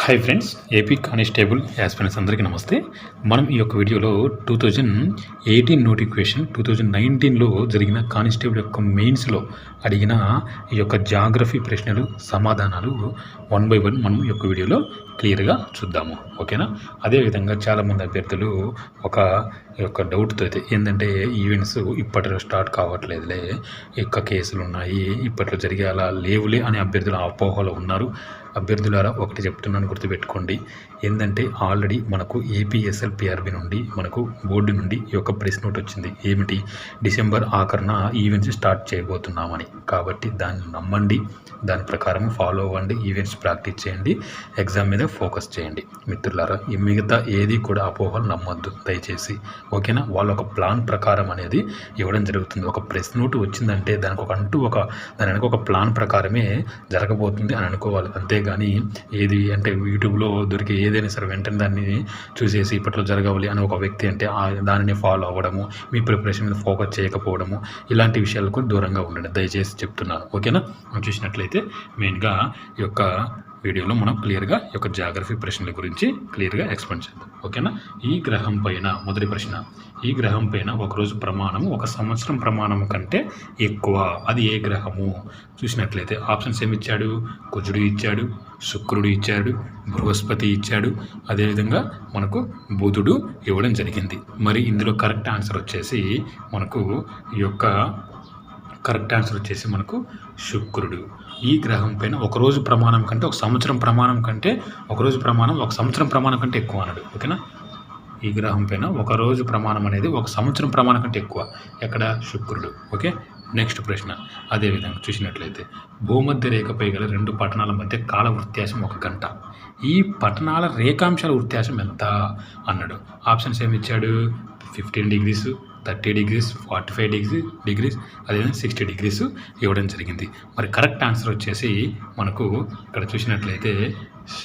Hi friends AP constable aspirants అందరికీ నమస్తే. మనం ఈ యొక్క వీడియోలో two thousand eighteen notification two thousand నైన్టీన్లో జరిగిన కానిస్టేబుల్ యొక్క మెయిన్స్లో అడిగిన ఈ యొక్క జాగ్రఫీ ప్రశ్నలు సమాధానాలు వన్ బై వన్ మనం ఈ యొక్క వీడియోలో క్లియర్గా చూద్దాము. ఓకేనా? అదేవిధంగా చాలామంది అభ్యర్థులు ఒక ఈ యొక్క డౌట్తో అయితే ఏంటంటే ఈవెంట్స్ ఇప్పటిలో స్టార్ట్ కావట్లేదులే యొక్క కేసులు ఉన్నాయి ఇప్పట్లో జరిగే అలా లేవులే అనే అభ్యర్థులు అపోహలో ఉన్నారు. అభ్యర్థులారా ఒకటి చెప్తున్నాను గుర్తుపెట్టుకోండి. ఏంటంటే ఆల్రెడీ మనకు ఏపీఎస్ఎల్ పిఆర్బి నుండి మనకు బోర్డు నుండి ఈ యొక్క ప్రెస్ నోట్ వచ్చింది. ఏమిటి? డిసెంబర్ ఆఖరున ఈవెంట్స్ స్టార్ట్ చేయబోతున్నామని. కాబట్టి దాన్ని నమ్మండి. దాని ప్రకారం ఫాలో అవ్వండి. ఈవెంట్స్ ప్రాక్టీస్ చేయండి. ఎగ్జామ్ మీద ఫోకస్ చేయండి. మిత్రులారా ఈ మిగతా ఏది కూడా అపోహలు నమ్మొద్దు. దయచేసి ఓకేనా? వాళ్ళ ఒక ప్లాన్ ప్రకారం అనేది ఇవ్వడం జరుగుతుంది. ఒక ప్రెస్ నోట్ వచ్చిందంటే దానికి ఒక అంటూ ఒక దాని వెనక ఒక ప్లాన్ ప్రకారమే జరగబోతుంది అని అనుకోవాలి. అంతే కానీ ఏది అంటే యూట్యూబ్లో దొరికే ఏదైనా సరే వెంటనే దాన్ని చూసేసి ఇప్పట్లో జరగవాలి అని ఒక వ్యక్తి అంటే దానిని ఫాలో అవ్వడము మీ ప్రిపరేషన్ మీద ఫోకస్ చేయకపోవడము ఇలాంటి విషయాలకు దూరంగా ఉండండి. దయచేసి చెప్తున్నాను. ఓకేనా? మనం చూసినట్లయితే మెయిన్గా ఈ యొక్క వీడియోలో మనం క్లియర్గా ఈ యొక్క జాగ్రఫీ ప్రశ్నల గురించి క్లియర్గా ఎక్స్ప్లెయిన్ చేద్దాం. ఓకేనా? ఈ గ్రహం పైన మొదటి ప్రశ్న. ఈ గ్రహం పైన ఒకరోజు ప్రమాణము ఒక సంవత్సరం ప్రమాణం కంటే ఎక్కువ. అది ఏ గ్రహము? చూసినట్లయితే ఆప్షన్స్ ఏమి ఇచ్చాడు కుజుడు ఇచ్చాడు శుక్రుడు ఇచ్చాడు బృహస్పతి ఇచ్చాడు. అదేవిధంగా మనకు బుధుడు ఇవ్వడం జరిగింది. మరి ఇందులో కరెక్ట్ ఆన్సర్ వచ్చేసి మనకు ఈ యొక్క కరెక్ట్ ఆన్సర్ వచ్చేసి మనకు శుక్రుడు. ఈ గ్రహం పైన ఒకరోజు ప్రమాణం కంటే ఒక సంవత్సరం ప్రమాణం కంటే ఒకరోజు ప్రమాణం ఒక సంవత్సరం ప్రమాణం కంటే ఎక్కువ అన్నాడు. ఓకేనా? ఈ గ్రహం పైన ఒకరోజు ప్రమాణం అనేది ఒక సంవత్సరం ప్రమాణం కంటే ఎక్కువ. ఎక్కడ? శుక్రుడు. ఓకే? నెక్స్ట్ ప్రశ్న. అదేవిధంగా చూసినట్లయితే భూమధ్య రేఖపై గల రెండు పట్టణాల మధ్య కాల వృత్యాసం ఒక గంట. ఈ పట్టణాల రేఖాంశాల వృత్యాసం ఎంత? అన్నాడు. ఆప్షన్స్ ఏమి ఇచ్చాడు? Fifteen degrees. Thirty degrees forty five degree degrees అదేవిధంగా సిక్స్టీ డిగ్రీస్ ఇవ్వడం జరిగింది. మరి కరెక్ట్ ఆన్సర్ వచ్చేసి మనకు ఇక్కడ చూసినట్లయితే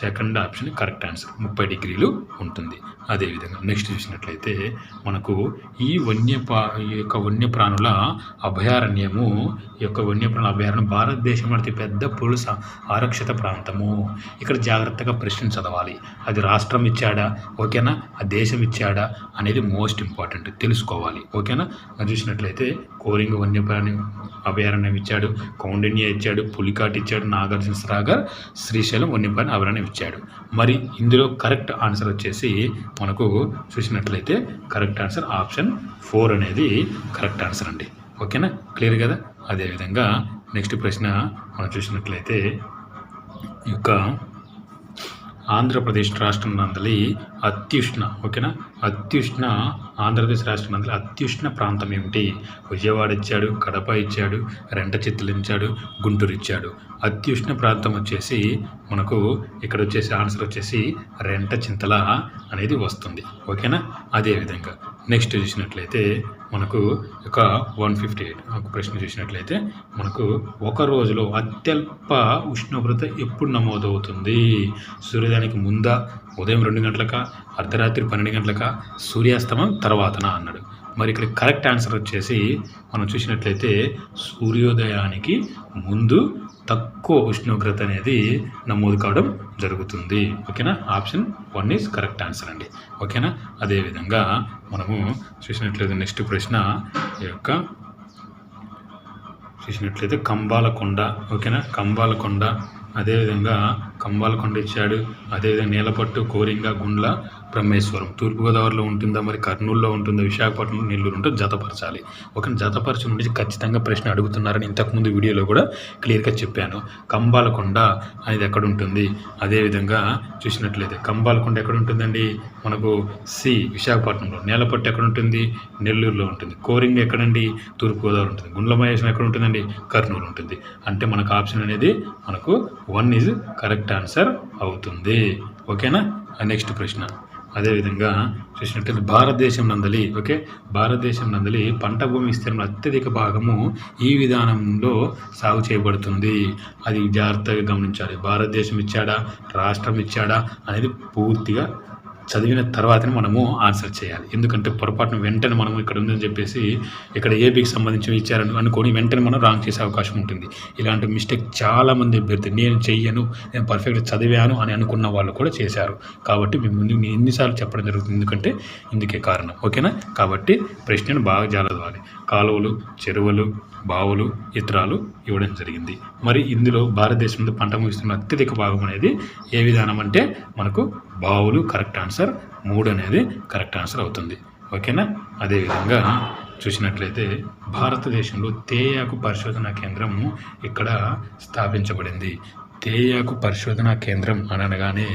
సెకండ్ ఆప్షన్ కరెక్ట్ ఆన్సర్ ముప్పై డిగ్రీలు ఉంటుంది. అదేవిధంగా నెక్స్ట్ చూసినట్లయితే మనకు ఈ వన్యపా ఈ యొక్క వన్యప్రాణుల అభయారణ్యము ఈ యొక్క వన్యప్రాణుల అభయారణ్యం భారతదేశంలో అతి పెద్ద పులుస ఆరక్షిత ప్రాంతము. ఇక్కడ జాగ్రత్తగా ప్రశ్న చదవాలి. అది రాష్ట్రం ఇచ్చాడా? ఓకేనా? ఆ దేశం ఇచ్చాడా? అనేది మోస్ట్ ఇంపార్టెంట్ తెలుసుకోవాలి. ఓకేనా? అది చూసినట్లయితే కోరింగ వన్యప్రాణి అభయారణ్యం ఇచ్చాడు కౌండిన్య ఇచ్చాడు పులికాట్ ఇచ్చాడు నాగార్జున సాగర్ శ్రీశైలం వన్యప్రాణి అభయారణ్యం ఇచ్చాడు. మరి ఇందులో కరెక్ట్ ఆన్సర్ వచ్చేసి మనకు చూసినట్లయితే కరెక్ట్ ఆన్సర్ ఆప్షన్ ఫోర్ అనేది కరెక్ట్ ఆన్సర్ అండి. ఓకేనా? క్లియర్ కదా? అదేవిధంగా నెక్స్ట్ ప్రశ్న మనం చూసినట్లయితే ఈ యొక్క ఆంధ్రప్రదేశ్ రాష్ట్రం నందలి అత్యుష్ణ ఓకేనా? అత్యుష్ణ ఆంధ్రప్రదేశ్ రాష్ట్రం నందలి అత్యుష్ణ ప్రాంతం ఏమిటి? విజయవాడ ఇచ్చాడు కడప ఇచ్చాడు రెంట ఇచ్చాడు గుంటూరు ఇచ్చాడు. అత్యుష్ణ ప్రాంతం వచ్చేసి మనకు ఇక్కడ వచ్చేసి ఆన్సర్ వచ్చేసి రెంట చింతల అనేది వస్తుంది ఓకేనా? అదేవిధంగా నెక్స్ట్ చూసినట్లయితే మనకు ఒక వన్ ఫిఫ్టీ ఎయిట్ ఒక ప్రశ్న చూసినట్లయితే మనకు ఒక రోజులో అత్యల్ప ఉష్ణోగ్రత ఎప్పుడు నమోదవుతుంది? సూర్యోదయానికి ముందా? ఉదయం రెండు గంటలక? అర్ధరాత్రి పన్నెండు గంటలక? సూర్యాస్తమం తర్వాతనా? అన్నాడు. మరి ఇక్కడ కరెక్ట్ ఆన్సర్ వచ్చేసి మనం చూసినట్లయితే సూర్యోదయానికి ముందు తక్కువ ఉష్ణోగ్రత అనేది నమోదు కావడం జరుగుతుంది. ఓకేనా? Option one is correct answer అండి. ఓకేనా? అదేవిధంగా మనము చూసినట్లయితే నెక్స్ట్ ప్రశ్న ఈ యొక్క చూసినట్లయితే కంబాలకొండ. ఓకేనా? కంబాలకొండ. అదేవిధంగా కంబాలకొండ ఇచ్చాడు. అదేవిధంగా నీలపట్టు కోరింగ గుండ్ల బ్రహ్మేశ్వరం. తూర్పుగోదావరిలో ఉంటుందా మరి కర్నూలులో ఉంటుందా? విశాఖపట్నం నెల్లూరు ఉంటే జతపరచాలి. ఒక జతపరచు నుండి ఖచ్చితంగా ప్రశ్న అడుగుతున్నారని ఇంతకుముందు వీడియోలో కూడా క్లియర్గా చెప్పాను. కంబాలకొండ అనేది ఎక్కడ ఉంటుంది అదేవిధంగా చూసినట్లయితే కంబాలకొండ ఎక్కడ ఉంటుందండి మనకు సి విశాఖపట్నంలో. నేలపట్టు ఎక్కడ ఉంటుంది నెల్లూరులో ఉంటుంది. కోరింగ్ ఎక్కడండి? తూర్పుగోదావరి ఉంటుంది. గుండ్లమహేశ్వరం ఎక్కడ ఉంటుందండి కర్నూలు ఉంటుంది. అంటే మనకు ఆప్షన్ అనేది మనకు వన్ ఈజ్ కరెక్ట్ ఆన్సర్ అవుతుంది. ఓకేనా? నెక్స్ట్ ప్రశ్న. అదేవిధంగా చూసినట్లయితే భారతదేశం నందలి ఓకే? భారతదేశం నందలి పంట భూమి విస్తీర్ణం అత్యధిక భాగము ఈ విధానంలో సాగు చేయబడుతుంది. అది జాగ్రత్తగా గమనించాలి. భారతదేశం ఇచ్చాడా? రాష్ట్రం ఇచ్చాడా? అనేది పూర్తిగా చదివిన తర్వాతనే మనము ఆన్సర్ చేయాలి. ఎందుకంటే పొరపాటున వెంటనే మనం ఇక్కడ ఉందని చెప్పేసి ఇక్కడ ఏబీకి సంబంధించి ఇచ్చారని అనుకొని వెంటనే మనం రాంగ్ చేసే అవకాశం ఉంటుంది. ఇలాంటి మిస్టేక్ చాలామంది అభ్యర్థి నేను చెయ్యను నేను పర్ఫెక్ట్గా చదివాను అని అనుకున్న వాళ్ళు కూడా చేశారు. కాబట్టి మీ ముందు నేను ఎన్నిసార్లు చెప్పడం జరుగుతుంది. ఎందుకంటే ఇందుకే కారణం. ఓకేనా కాబట్టి ప్రశ్నను బాగా జాలదవాలి. కాలువలు చెరువులు బావులు ఇతరాలు ఇవ్వడం జరిగింది. మరి ఇందులో భారతదేశంలో పంట ముగిస్తున్న అత్యధిక భాగం అనేది ఏ విధానం అంటే మనకు బావులు కరెక్ట్ ఆన్సర్ మూడు అనేది కరెక్ట్ ఆన్సర్ అవుతుంది. ఓకేనా? అదేవిధంగా చూసినట్లయితే భారతదేశంలో తేయాకు పరిశోధనా కేంద్రము ఇక్కడ స్థాపించబడింది. తేయాకు పరిశోధనా కేంద్రం అని అనగానే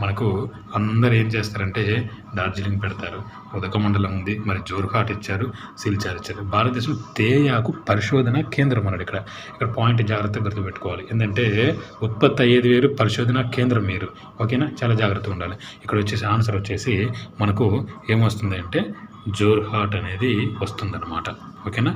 మనకు అందరు ఏం చేస్తారంటే డార్జిలింగ్ పెడతారు. ఉదక మండలం ఉంది మరి జోర్హాట్ ఇచ్చారు సిల్చార్ ఇచ్చారు. భారతదేశంలో తేయాకు పరిశోధన కేంద్రం అన్నాడు ఇక్కడ. ఇక్కడ పాయింట్ జాగ్రత్తగా గుర్తుపెట్టుకోవాలి. ఏంటంటే ఉత్పత్తి అయ్యేది వేరు పరిశోధన కేంద్రం వేరు. ఓకేనా? చాలా జాగ్రత్తగా ఉండాలి. ఇక్కడ వచ్చేసి ఆన్సర్ వచ్చేసి మనకు ఏమొస్తుంది అంటే జోర్హాట్ అనేది వస్తుందన్నమాట. ఓకేనా?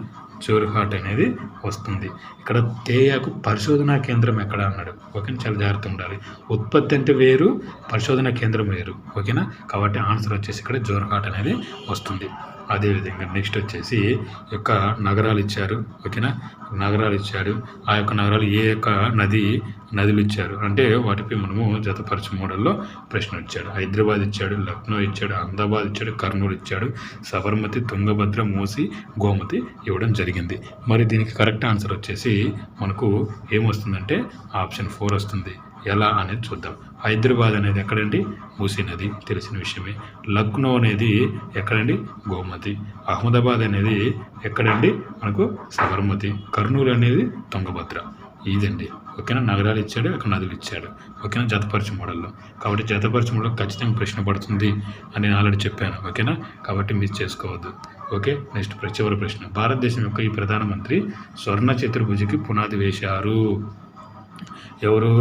జోర్హాట్ అనేది వస్తుంది. ఇక్కడ తేయాకు పరిశోధనా కేంద్రం ఎక్కడ అన్నాడు? ఓకేనా? చాలా జాగ్రత్తగా ఉండాలి. ఉత్పత్తి అంటే వేరు పరిశోధనా కేంద్రం వేరు. ఓకేనా? కాబట్టి ఆన్సర్ వచ్చేసి ఇక్కడ జోర్హాట్ అనేది వస్తుంది. అదేవిధంగా నెక్స్ట్ వచ్చేసి యొక్క నగరాలు ఇచ్చారు. ఓకేనా? నగరాలు ఇచ్చాడు ఆ యొక్క నగరాలు ఏ యొక్క నది నదులు ఇచ్చారు? అంటే వాటిపై మనము జతపరచు మోడల్లో ప్రశ్న ఇచ్చాడు. హైదరాబాద్ ఇచ్చాడు లక్నో ఇచ్చాడు అహ్మదాబాద్ ఇచ్చాడు కర్నూలు ఇచ్చాడు సబర్మతి తుంగభద్ర మూసి గోమతి ఇవ్వడం జరిగింది. మరి దీనికి కరెక్ట్ ఆన్సర్ వచ్చేసి మనకు ఏమొస్తుందంటే ఆప్షన్ ఫోర్ వస్తుంది. ఎలా అనేది చూద్దాం. హైదరాబాద్ అనేది ఎక్కడండి? మూసీ నది. తెలిసిన విషయమే. లక్నో అనేది ఎక్కడండి? గోమతి. అహ్మదాబాద్ అనేది ఎక్కడండి? మనకు సబర్మతి. కర్నూలు అనేది తుంగభద్ర. ఇదండి. ఓకేనా? నగరాలు ఇచ్చాడు అక్కడ నదులు ఇచ్చాడు. ఓకేనా? జతపరచు మోడల్లో. కాబట్టి జతపరచు మోడల్ ఖచ్చితంగా ప్రశ్న పడుతుంది అని నేను ఆల్రెడీ చెప్పాను. ఓకేనా? కాబట్టి మిస్ చేసుకోవద్దు. ఓకే? నెక్స్ట్ ప్ర- చివరి ప్రశ్న. భారతదేశం యొక్క ఈ ప్రధానమంత్రి స్వర్ణ చతుర్భుజికి పునాది వేశారు. ఎవరు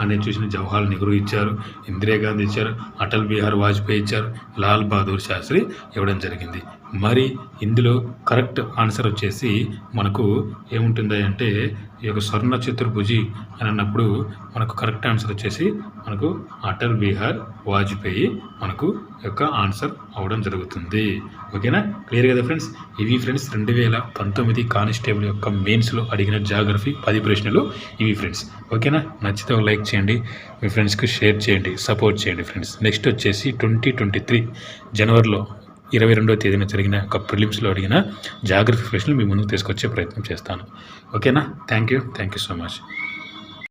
అని చూసిన జవహర్లాల్ నెహ్రూ ఇచ్చారు ఇందిరాగాంధీ ఇచ్చారు అటల్ బిహారీ వాజ్పేయి ఇచ్చారు లాల్ బహదూర్ శాస్త్రి ఇవ్వడం జరిగింది. మరి ఇందులో కరెక్ట్ ఆన్సర్ వచ్చేసి మనకు ఏముంటుంది అంటే ఈ యొక్క స్వర్ణ చతుర్భుజి అని అన్నప్పుడు మనకు కరెక్ట్ ఆన్సర్ వచ్చేసి మనకు అటల్ బీహార్ వాజ్పేయి మనకు యొక్క ఆన్సర్ అవడం జరుగుతుంది. ఓకేనా? క్లియర్ కదా ఫ్రెండ్స్? ఇవి ఫ్రెండ్స్ రెండు వేల పంతొమ్మిది కానిస్టేబుల్ యొక్క మెయిన్స్లో అడిగిన జాగ్రఫీ పది ప్రశ్నలు ఇవి ఫ్రెండ్స్. ఓకేనా? నచ్చితే ఒక లైక్ చేయండి. మీ ఫ్రెండ్స్కి షేర్ చేయండి. సపోర్ట్ చేయండి ఫ్రెండ్స్. నెక్స్ట్ వచ్చేసి ట్వంటీ ట్వంటీ త్రీ జనవరిలో ఇరవై రెండవ తేదీన జరిగిన ఒక ప్రిలిమ్స్లో అడిగిన జాగ్రఫీ ప్రశ్నలు మీ ముందుకు తీసుకొచ్చే ప్రయత్నం చేస్తాను. ఓకేనా? Thank you thank you so much.